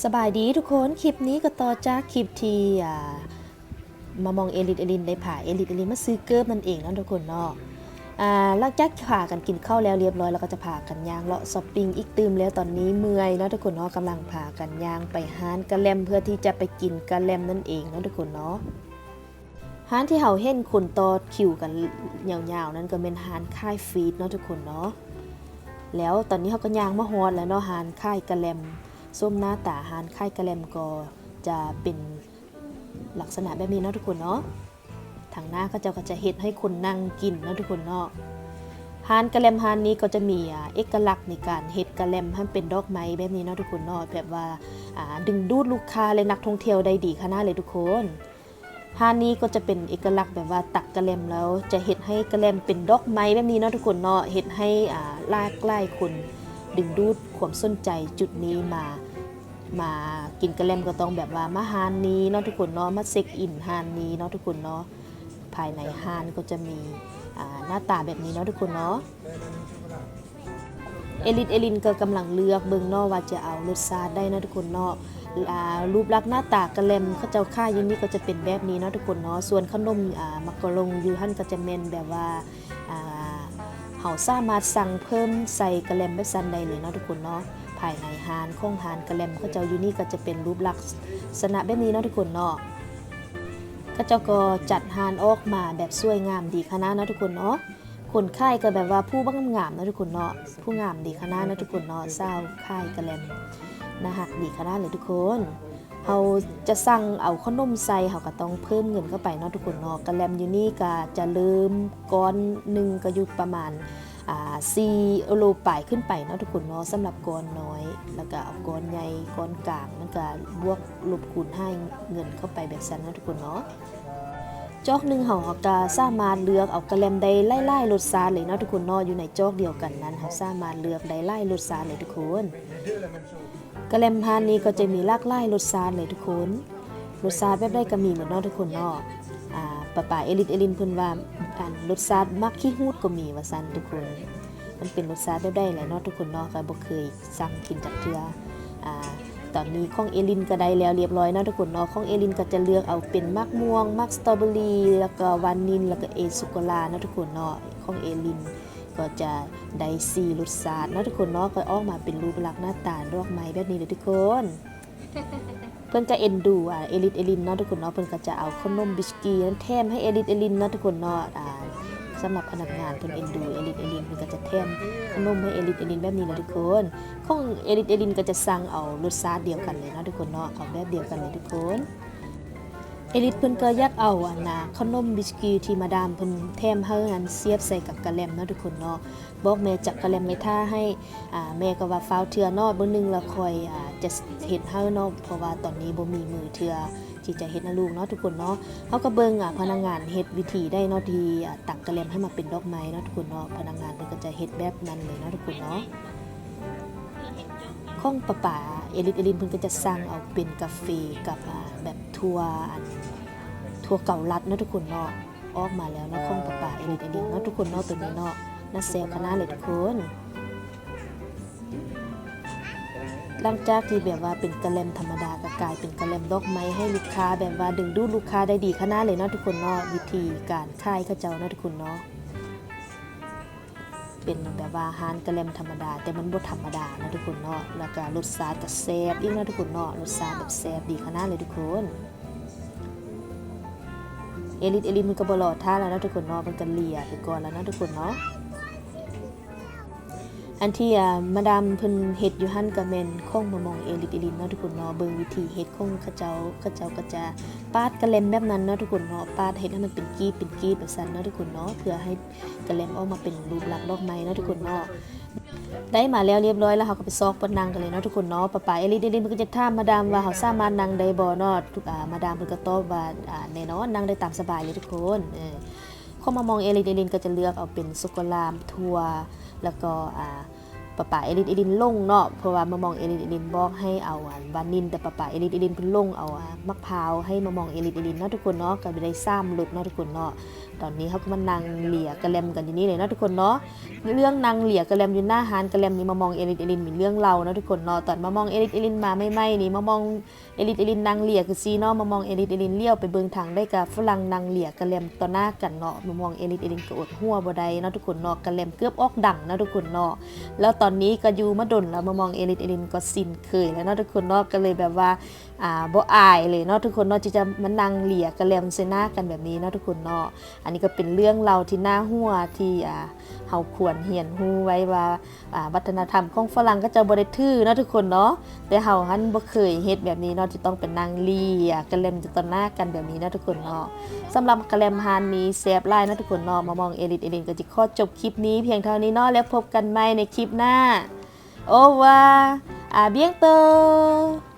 สบายดีทุกคน คลิปนี้ก็ต่อจากคลิปที่มามองเอลิทเอลินได้ผ่าเอลิทเอลินมาซื้อเกิร์บนั่นเองนะทุกคนเนาะอ่าหลังจากผ่ากันกินข้าวแล้วเรียบร้อยแล้วก็จะผ่ากันย่างเลาะช้อปปิ้งอีกตืมแล้วตอนนี้เมื่อยนะทุกคนเนาะกำลังผ่ากันย่างไปห้านกะแลมเพื่อที่จะไปกินกะแลมนั่นเองนะทุกคนเนาะห้านที่เฮาเห็นคนต่อคิวกันยาวๆ นั้นก็เป็นห้านค่ายฟีดเนาะทุกคนเนาะแล้วตอนนี้เขาก็ย่างมาฮอดแล้วเนาะห้านค่ายกะแลม ส้มหน้าตาอาหารค่ายกะแลมก็จะเป็นลักษณะแบบนี้เนาะทุกคนเนาะทางหน้าก็จะก็จะเฮ็ดให้คนนั่งกินเนาะทุกคนเนาะฮานกระแลมฮานนี้ก็จะมีอ่าเอกลักษณ์ในการเฮ็ดกระแลมให้เป็นดอกไม้แบบนี้เนาะทุกคนเนาะแบบว่าดึงดูดลูกค้าและนักท่องเที่ยวได้ดีขนาดเลยทุกคนฮานนี้ก็จะเป็นเอกลักษณ์แบบว่าตักกระแลมแล้ว จะเฮ็ดให้กระแลมเป็นดอกไม้แบบนี้เนาะทุกคนเนาะเฮ็ดให้อ่าลากไล่คน ดึงดูดความสนใจจุดนี้มามากินกระแลมก็ต้องแบบว่ามาฮานนี้เนาะทุกคนเนาะมาเซ็กอินฮานนี้เนาะทุกคนเนาะภายในฮานก็จะมีหน้าตาแบบนี้เนาะทุกคนเนาะเอลินเอลินก็กำลังเลือกเบิ่งนาะว่าจะเอารสชาติได้เนาะทุกคนเนาะรูปลักษณ์หน้าตากระแลมเขาเจ้าค่ายอยู่นี่ก็จะเป็นแบบนี้เนาะทุกคนเนาะส่วนขนมมักกะลงยู่หั่นก็จะแมนแบบว่าอ่า เฮาสามารถสั่งเพิ่มใส่กระแลมแบบซันใดเลยเนาะทุกคนเนาะภายในฮานของฮานกระแลมเขาเจ้าอยู่นี่ก็จะเป็นรูปลักษณะแบบนี้เนาะทุกคนเนาะเขาเจ้าก็จัดฮานออกมาแบบสวยงามดีคณะเนาะทุกคนเนาะคนค่ายก็แบบว่าผู้บ้างงามเนาะทุกคนเนาะผู้งามดีคณะเนาะทุกคนเนาะเศร้าค่ายกระแลมนะฮักดีคณะเลยทุกคน เราจะสั่งเอาขนมใส่เราก็ต้องเพิ่มเงินเข้าไปเนาะทุกคนเนาะกระแลมอยู่นี่ก็จะเริ่มก้อนหนึ่งก็อยู่ประมาณอ่า4โลปลายขึ้นไปเนาะทุกคนเนาะสำหรับก้อนน้อย แล้วก็เอาก้อนใหญ่ก้อนกลางมันก็บวกลบคูณให้เงินเข้าไปแบบนั้นเนาะทุกคนเนาะจอกหนึ่งเฮาก็สามารถเลือกเอากระแลมได้ไล่ๆรสชาติเลยเนาะทุกคนเนาะอยู่ในจอกเดียวกันนั้นเฮาสามารถเลือกได้ไล่รสชาติเลยทุกคน กระแลมพานนี้ก็จะมีลากหลายรสชาติเลยทุกคนรสชาติแบบใดก็มีหมดเนาะทุกคนเนาะอ่าป้าป่าเอลินเอลินเพิ่นว่าอันรสชาติมักขี้ฮูดก็มีว่าซั่นทุกคน มันเป็นรสชาติแบบใดแหละเนาะทุกคนเนาะก็บ่เคยสั่งกินจากเทื่ออ่าตอนนี้ของเอลินก็ได้แล้วเรียบร้อยนะทุกคนเนาะของเอลินก็จะเลือกเอาเป็นมักม่วงมักสตรอเบอรี่แล้วก็วานิลแล้วก็เอซุโกลานะทุกคนเนาะของเอลิน ก็จะได้สี่รสชาติเนาะทุกคนเนาะก็ออกมาเป็นรูปลักษณ์หน้าตาดอกไม้แบบนี้เลยทุกคน เพื่อนก็เอ็นดูอะเอลิทเอลินเนาะทุกคนเนาะเพื่อนก็จะเอาขนมบิสกี้นั้นแถมให้เอลิทเอลินเนาะทุกคนเนาะอ่าสำหรับพนักงานเพิ่นเอ็นดูเอลิทเอลินเพิ่นก็จะแถมขนมให้เอลิทเอลินแบบนี้นะทุกคนของเอลิทเอลินก็จะสั่งเอารสชาติเดียวกันเลยเนาะทุกคนเนาะเอาแบบเดียวกันเลยทุกคน เอลิทเพิ่นก็ยากเอาอันน่ะขนมบิสกี้ที่มาดามเพิ่นแถมให้อันเสียบใส่กับกะแลมเนาะทุกคนเนาะบอกแม่จับกะแลมไม่ท่าให้อ่าแม่ก็ว่าฟ้าวเทื่อเนาะมื้อหนึงล้วค่อยอ่าจะเฮ็ดให้เนาะเพราะว่าตอนนี้บ่มีมือเทื่อที่จะเฮ็ดให้ลูกเนาะทุกคนเนาะเฮาก็เบิ่งอะพนักงานเฮ็ดวิธีได้เนาะที่อ่าตักกะแลมให้มาเป็นดอกไม้เนาะทุกคนเนาะพนักงานเพิ่นก็จะเฮ็ดแบบนั้นเลยเนาะทุกคนเนาะข้องป้าป๋าเอลิทเอลินเพิ่นก็จะสั่งเอาเป็นกาแฟกับอ่าแบบ ทัวทัวเก่าลัดเนาะทุกคนเนาะออกมาแล้วเนาะของป้าป๋าเอลิทเอลินเนาะทุกคนเนาะตัวนี้เนาะน่าแซวขนาเลยทุกคน หลังจากที่แบบว่าเป็นกระแลมธรรมดาก็กลายเป็นกระแลมดอกไม้ให้ลูกค้าแบบว่าดึงดูดลูกค้าได้ดีขนาเลยเนาะทุกคนเนาะวิธีการค่ายเขาเจ้าเนาะทุกคนเนาะเป็นแบบว่าอาหารกระเลมธรรมดา แต่มันบ่ธรรมดานะทุกคนเนาะแล้วก็รสชาติก็แซ่บอีกนะทุกคนเนาะรสชาติแบบแซ่บดีขนาดเลยทุกคน เอลิทเอลิทมันก็บ่รอท่าแล้วนะทุกคนเนาะมันก็เลียไปก่อนแล้วนะทุกคนเนาะ อันที่อ่ามาดามเพิ่นเฮ็ดอยู่หั่นก็แม่นของมามองเอลิทเอลินเนาะทุกคนเนาะเบิ่งวิธีเฮ็ดของเขาเจ้าเขาเจ้าก็จะปาดกระเลมแบบนั้นเนาะทุกคนเนาะปาดเฮ็ดให้มันเป็นกีบเป็นกีบแบบซั่นเนาะทุกคนเนาะเพื่อให้กระเล็มออกมาเป็นรูปลักษณ์ดอกไม้เนาะทุกคนเนาะได้มาแล้วเรียบร้อยแล้วเขาก็ไปซอกปนนังกันเลยเนาะทุกคนเนาะป้าป๋าเอลิเดลินมันก็จะถามมาดามว่าเขาสามารถนั่งได้บ่เนาะทุกอ่ามาดามเพิ่นก็ตอบว่าอ่าแน่นอนนั่งได้ตามสบายเลยทุกคนเออข้ามามองเอลิเดลินก็จะเลือกเอาเป็นสุกลามทัวแล้วก็อ่า ป้าป๋าเอลินเอลินลงเนาะเพราะว่ามามองเอลินเอลินบอกให้เอาอะวานินแต่ป้าป๋าเอลินเอลินเพิ่นลงเอาอะมะพร้าวให้มามองเอลินเอลินเนาะทุกคนเนาะก็ไปได้ซ้ำหลุดเนาะทุกคนเนาะ ตอนนี้เขาก็มานั่งเหลี่ยกระแลมกันอยู่นี่เลยเนาะทุกคนเนาะเรื่องนางเหลี่ยกระแลมอยู่หน้าหานกระแลมนี่มามองเอลินเอลินมีเรื่องเราเนาะทุกคนเนาะตอนมามองเอลินเอลินมาไม่ไม่นี่มามองเอลินเอลินนางเหลี่ยคือซีเนาะมามองเอลินเอลินเลี้ยวไปเบิ่งทางได้กับฝรั่งนางเหลี่ยกระแลมต่อหน้ากันเนาะมามองเอลินเอลินก็อดหัวบ่ได้เนาะทุกคนเนาะกระแลมเกือบออกดังเนาะทุกคนเนาะแล้วตอนนี้ก็อยู่มาดนแล้วมามองเอลินเอลินก็สินเคยแล้วเนาะทุกคนเนาะก็เลยแบบว่าอ่าบ่อายเลยเนาะทุกคนเนาะที่จะมานั่งเหลี่ยกระแลมใส่หน้ากันแบบนี้เนาะทุกคนเนาะอันนี้ก็เป็นเรื่องเราที่น่าหัวที่อ่าเฮาควรเหียนฮูไว้ว่าอ่าวัฒนธรรมของฝรั่งก็จะบ่ได้ถือเนาะทุกคนเนาะแต่เฮาหันบ่เคยเฮ็ดแบบนี้เนาะที่ต้องเป็นนางเลี่ยกระแลมจะต่อหน้ากันแบบนี้เนาะทุกคนเนาะสำหรับกระแลมฮานนี้แซ่บหลายเนาะทุกคนเนาะมามองเอลินเอลินก็จะขอจบคลิปนี้เพียงเท่านี้เนาะแล้วพบกันใหม่ในคลิปหน้า Au revoir, à bientôt